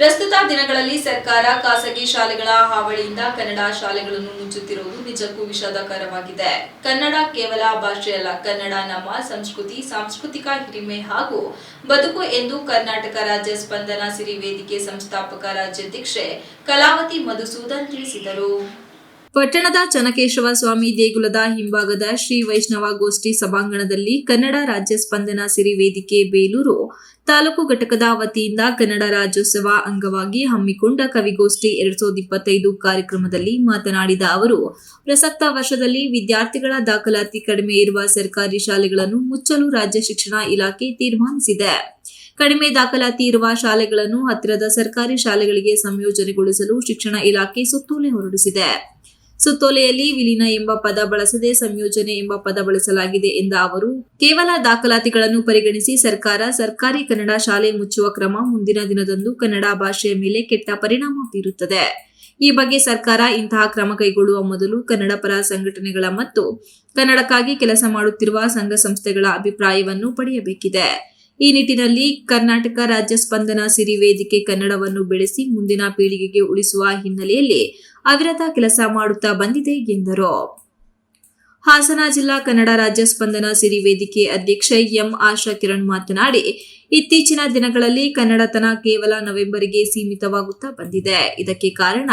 ಪ್ರಸ್ತುತ ದಿನಗಳಲ್ಲಿ ಸರ್ಕಾರ ಖಾಸಗಿ ಶಾಲೆಗಳ ಹಾವಳಿಯಿಂದ ಕನ್ನಡ ಶಾಲೆಗಳನ್ನು ಮುಚ್ಚುತ್ತಿರುವುದು ನಿಜಕ್ಕೂ ವಿಷಾದಕರವಾಗಿದೆ. ಕನ್ನಡ ಕೇವಲ ಭಾಷೆಯಲ್ಲ ಕನ್ನಡ ನಮ್ಮ ಸಂಸ್ಕೃತಿ, ಸಾಂಸ್ಕೃತಿಕ ಹಿರಿಮೆ ಹಾಗೂ ಬದುಕು ಎಂದು ಕರ್ನಾಟಕ ರಾಜ್ಯ ಸ್ಪಂದನ ಸಿರಿ ವೇದಿಕೆ ಸಂಸ್ಥಾಪಕ ರಾಜ್ಯಾಧ್ಯಕ್ಷೆ ಕಲಾವತಿ ಮಧುಸೂದನ್ ತಿಳಿಸಿದರು. ಪಟ್ಟಣದ ಚನಕೇಶವ ಸ್ವಾಮಿ ದೇಗುಲದ ಹಿಂಭಾಗದ ಶ್ರೀ ವೈಷ್ಣವ ಗೋಷ್ಠಿ ಸಭಾಂಗಣದಲ್ಲಿ ಕನ್ನಡ ರಾಜ್ಯ ಸ್ಪಂದನ ಸಿರಿ ವೇದಿಕೆ ಬೇಲೂರು ತಾಲೂಕು ಘಟಕದ ವತಿಯಿಂದ ಕನ್ನಡ ರಾಜ್ಯೋತ್ಸವ ಅಂಗವಾಗಿ ಹಮ್ಮಿಕೊಂಡ ಕವಿಗೋಷ್ಠಿ ಎರಡ್ ಸಾವಿರದ ಇಪ್ಪತ್ತೈದು ಕಾರ್ಯಕ್ರಮದಲ್ಲಿ ಮಾತನಾಡಿದ ಅವರು, ಪ್ರಸಕ್ತ ವರ್ಷದಲ್ಲಿ ವಿದ್ಯಾರ್ಥಿಗಳ ದಾಖಲಾತಿ ಕಡಿಮೆ ಇರುವ ಸರ್ಕಾರಿ ಶಾಲೆಗಳನ್ನು ಮುಚ್ಚಲು ರಾಜ್ಯ ಶಿಕ್ಷಣ ಇಲಾಖೆ ತೀರ್ಮಾನಿಸಿದೆ. ಕಡಿಮೆ ದಾಖಲಾತಿ ಇರುವ ಶಾಲೆಗಳನ್ನು ಹತ್ತಿರದ ಸರ್ಕಾರಿ ಶಾಲೆಗಳಿಗೆ ಸಂಯೋಜನೆಗೊಳಿಸಲು ಶಿಕ್ಷಣ ಇಲಾಖೆ ಸುತ್ತೋಲೆ ಹೊರಡಿಸಿದೆ. ಸುತ್ತೋಲೆಯಲ್ಲಿ ವಿಲೀನ ಎಂಬ ಪದ ಬಳಸದೆ ಸಂಯೋಜನೆ ಎಂಬ ಪದ ಬಳಸಲಾಗಿದೆ ಎಂದ ಅವರು, ಕೇವಲ ದಾಖಲಾತಿಗಳನ್ನು ಪರಿಗಣಿಸಿ ಸರ್ಕಾರ ಸರ್ಕಾರಿ ಕನ್ನಡ ಶಾಲೆ ಮುಚ್ಚುವ ಕ್ರಮ ಮುಂದಿನ ದಿನದಂದು ಕನ್ನಡ ಭಾಷೆಯ ಮೇಲೆ ಕೆಟ್ಟ ಪರಿಣಾಮ ಬೀರುತ್ತದೆ. ಈ ಬಗ್ಗೆ ಸರ್ಕಾರ ಇಂತಹ ಕ್ರಮ ಕೈಗೊಳ್ಳುವ ಮೊದಲು ಕನ್ನಡ ಪರ ಸಂಘಟನೆಗಳ ಮತ್ತು ಕನ್ನಡಕ್ಕಾಗಿ ಕೆಲಸ ಮಾಡುತ್ತಿರುವ ಸಂಘ ಸಂಸ್ಥೆಗಳ ಅಭಿಪ್ರಾಯವನ್ನು ಪಡೆಯಬೇಕಿದೆ. ಈ ನಿಟ್ಟಿನಲ್ಲಿ ಕರ್ನಾಟಕ ರಾಜ್ಯ ಸ್ಪಂದನ ಸಿರಿ ವೇದಿಕೆ ಕನ್ನಡವನ್ನು ಬೆಳೆಸಿ ಮುಂದಿನ ಪೀಳಿಗೆಗೆ ಉಳಿಸುವ ಹಿನ್ನೆಲೆಯಲ್ಲಿ ಅವಿರತ ಕೆಲಸ ಮಾಡುತ್ತಾ ಬಂದಿದೆ ಎಂದರು. ಹಾಸನ ಜಿಲ್ಲಾ ಕನ್ನಡ ರಾಜ್ಯ ಸ್ಪಂದನ ಸಿರಿ ವೇದಿಕೆ ಅಧ್ಯಕ್ಷ ಎಂ ಆಶಾ ಕಿರಣ್ ಮಾತನಾಡಿ, ಇತ್ತೀಚಿನ ದಿನಗಳಲ್ಲಿ ಕನ್ನಡತನ ಕೇವಲ ನವೆಂಬರ್ಗೆ ಸೀಮಿತವಾಗುತ್ತಾ ಬಂದಿದೆ. ಇದಕ್ಕೆ ಕಾರಣ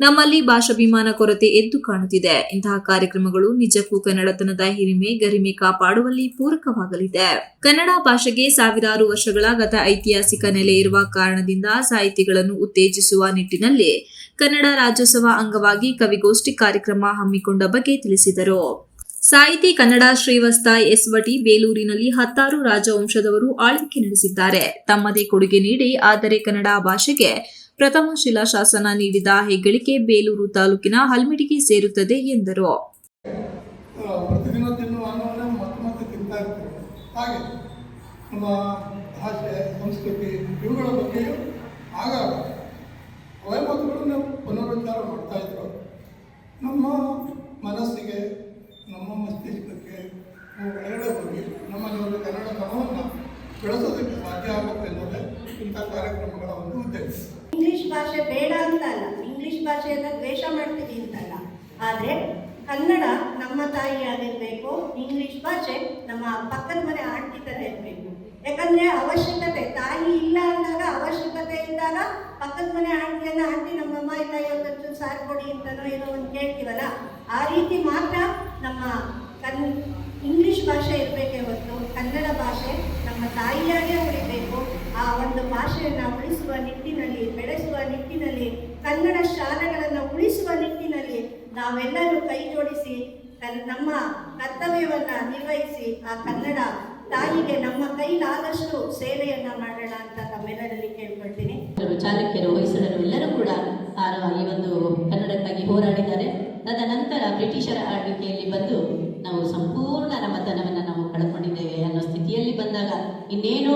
ನಮ್ಮಲ್ಲಿ ಭಾಷಾಭಿಮಾನ ಕೊರತೆ ಎದ್ದು ಕಾಣುತ್ತಿದೆ. ಇಂತಹ ಕಾರ್ಯಕ್ರಮಗಳು ನಿಜಕ್ಕೂ ಕನ್ನಡತನದ ಹಿರಿಮೆ, ಗರಿಮೆ ಕಾಪಾಡುವಲ್ಲಿ ಪೂರಕವಾಗಲಿದೆ. ಕನ್ನಡ ಭಾಷೆಗೆ ಸಾವಿರಾರು ವರ್ಷಗಳ ಗತ ಐತಿಹಾಸಿಕ ನೆಲೆ ಇರುವ ಕಾರಣದಿಂದ ಸಾಹಿತಿಗಳನ್ನು ಉತ್ತೇಜಿಸುವ ನಿಟ್ಟಿನಲ್ಲಿ ಕನ್ನಡ ರಾಜ್ಯೋತ್ಸವ ಅಂಗವಾಗಿ ಕವಿಗೋಷ್ಠಿ ಕಾರ್ಯಕ್ರಮ ಹಮ್ಮಿಕೊಂಡ ಬಗ್ಗೆ ತಿಳಿಸಿದರು. ಸಾಹಿತಿ ಕನ್ನಡ ಶ್ರೀವಸ್ತ ಎಸ್ವಟಿ ಬೇಲೂರಿನಲ್ಲಿ ಹತ್ತಾರು ರಾಜವಂಶದವರು ಆಳ್ವಿಕೆ ನಡೆಸಿದ್ದಾರೆ. ತಮ್ಮದೇ ಕೊಡುಗೆ ನೀಡಿ ಆದರೆ ಕನ್ನಡ ಭಾಷೆಗೆ ಪ್ರಥಮ ಶಿಲಾಶಾಸನ ನೀಡಿದ ಹೆಗ್ಗಳಿಕೆ ಬೇಲೂರು ತಾಲೂಕಿನ ಹಲ್ಮಿಡಿಗೆ ಸೇರುತ್ತದೆ ಎಂದರು. ನಮ್ಮ ಮಾಡ್ತಾ ನಮ್ಮ ಮನಸ್ಸಿಗೆ, ನಮ್ಮ ಮಸ್ತಿಷ್ಕಕ್ಕೆ ಒಳಗಡೆ ಹೋಗಿ ನಮ್ಮಲ್ಲಿ ಒಂದು ಕನ್ನಡ ಬೆಳೆಸೋದಕ್ಕೆ ಸಾಧ್ಯ ಆಗುತ್ತೆ ಅನ್ನೋದೇ ಇಂಥ ಕಾರ್ಯಕ್ರಮಗಳ ಒಂದು ಉದ್ದೇಶ. ಇಂಗ್ಲಿಷ್ ಭಾಷೆ ಬೇಡ ಅಂತ ಅಲ್ಲ. ಇಂಗ್ಲಿಷ್ ಭಾಷೆಯನ್ನು ದ್ವೇಷ ಮಾಡ್ತೀವಿ ಅಂತಲ್ಲ ಆದರೆ ಕನ್ನಡ ನಮ್ಮ ತಾಯಿಯಾಗಿರ್ಬೇಕು ಇಂಗ್ಲಿಷ್ ಭಾಷೆ ನಮ್ಮ ಪಕ್ಕದ ಮನೆ ಆಂಟಿ ಇರಬೇಕು. ಯಾಕಂದ್ರೆ ಅವಶ್ಯಕತೆ, ತಾಯಿ ಇಲ್ಲ ಅಂದಾಗ ಅವಶ್ಯಕತೆ ಇದ್ದಾಗ ಪಕ್ಕದ ಮನೆ ಆಂಟಿಯನ್ನ, ಆಂಟಿ ನಮ್ಮಮ್ಮ ಇಲ್ಲ ಇವತ್ತು ಸಾರು ಕೊಡಿ ಅಂತನೋ ಏನೋ ಒಂದು ಕೇಳ್ತೀವಲ್ಲ, ಆ ರೀತಿ ಮಾತ್ರ ನಮ್ಮ ಕನ್, ಇಂಗ್ಲಿಷ್ ಭಾಷೆ ಇರಬೇಕೇ ಹೊತ್ತು ಕನ್ನಡ ಭಾಷೆ ನಮ್ಮ ಆ ಒಂದು ಭಾಷೆಯನ್ನು ಉಳಿಸುವ ನಿಟ್ಟಿನಲ್ಲಿ, ಬೆಳೆಸುವ ನಿಟ್ಟಿನಲ್ಲಿ, ಕನ್ನಡ ಶಾಲೆಗಳನ್ನು ಉಳಿಸುವ ನಿಟ್ಟಿನಲ್ಲಿ ನಾವೆಲ್ಲರೂ ಕೈ ಜೋಡಿಸಿ ನಮ್ಮ ಕರ್ತವ್ಯವನ್ನು ನಿರ್ವಹಿಸಿ ಆ ಕನ್ನಡ ತಾಯಿಗೆ ನಮ್ಮ ಕೈಲಾದಷ್ಟು ಸೇವೆಯನ್ನ ಮಾಡೋಣ ಅಂತ ತಮ್ಮೆಲ್ಲರಲ್ಲಿ ಕೇಳ್ಕೊಳ್ತೀನಿ. ಚಾಲಕ್ಯರು ಹೊಯ್ಸಳರು ಎಲ್ಲರೂ ಕೂಡ ಈ ಒಂದು ಕನ್ನಡಕ್ಕಾಗಿ ಹೋರಾಡಿದ್ದಾರೆ. ತದನಂತರ ಬ್ರಿಟಿಷರ ಆಳ್ವಿಕೆಯಲ್ಲಿ ಬಂದು ನಾವು ಸಂಪೂರ್ಣ ನಮ್ಮತನವನ್ನು ನಾವು ಕಳ್ಕೊಂಡಿದ್ದೇವೆ ಅನ್ನೋ ಸ್ಥಿತಿಯಲ್ಲಿ ಬಂದಾಗ ಇನ್ನೇನು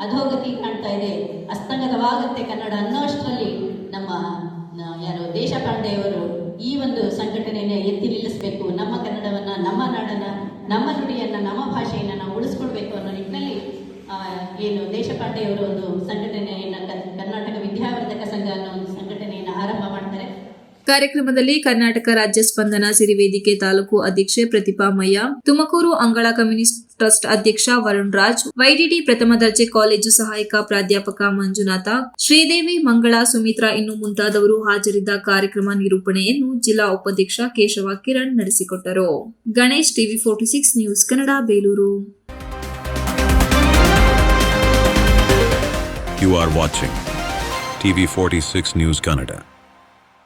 ಅಧೋಗತಿ ಕಾಣ್ತಾ ಇದೆ. ಅಸ್ತಂಗತವಾಗುತ್ತೆ ಕನ್ನಡ ಅನ್ನೋಷ್ಟರಲ್ಲಿ. ನಮ್ಮ, ನ- ಯಾರು ದೇಶಪಾಂಡೆಯವರು ಈ ಒಂದು ಸಂಘಟನೆಯನ್ನು ಎತ್ತಿ ನಿಲ್ಲಿಸಬೇಕು. ನಮ್ಮ ಕನ್ನಡವನ್ನ, ನಮ್ಮ ನಾಡನ್ನ, ನಮ್ಮ ನುಡಿಯನ್ನ, ನಮ್ಮ ಭಾಷೆಯನ್ನ ನಾವು ಉಳಿಸ್ಕೊಳ್ಬೇಕು ಅನ್ನೋ ನಿಟ್ಟಿನಲ್ಲಿ ಏನು ದೇಶಪಾಂಡೆಯವರು ಒಂದು ಸಂಘಟನೆಯನ್ನ ಕರ್ನಾಟಕ ವಿದ್ಯಾವರ್ಧಕ ಸಂಘ ಅನ್ನೋ ಒಂದು ಸಂಘಟನೆಯನ್ನ ಆರಂಭ ಮಾಡ್ತಾರೆ ಕಾರ್ಯಕ್ರಮದಲ್ಲಿ ಕರ್ನಾಟಕ ರಾಜ್ಯ ಸ್ಪಂದನ ಸಿರಿವೇದಿಕೆ ತಾಲೂಕು ಅಧ್ಯಕ್ಷೆ ಪ್ರತಿಭಾ ಮಯ್ಯ, ತುಮಕೂರು ಅಂಗಳ ಕಮ್ಯುನಿಸ್ಟ್ ಟ್ರಸ್ಟ್ ಅಧ್ಯಕ್ಷ ವರುಣ್ ರಾಜ್, ವೈಡಿಡಿ ಪ್ರಥಮ ದರ್ಜೆ ಕಾಲೇಜು ಸಹಾಯಕ ಪ್ರಾಧ್ಯಾಪಕ ಮಂಜುನಾಥ, ಶ್ರೀದೇವಿ ಮಂಗಳ ಸುಮಿತ್ರಾ ಇನ್ನು ಮುಂತಾದವರು ಹಾಜರಿದ್ದ ಕಾರ್ಯಕ್ರಮ ನಿರೂಪಣೆಯನ್ನು ಜಿಲ್ಲಾ ಉಪಾಧ್ಯಕ್ಷ ಕೇಶವ ಕಿರಣ್ ನಡೆಸಿಕೊಟ್ಟರು Ganesh TV forty six news Kannada, Belur You are watching TV46 News Kannada.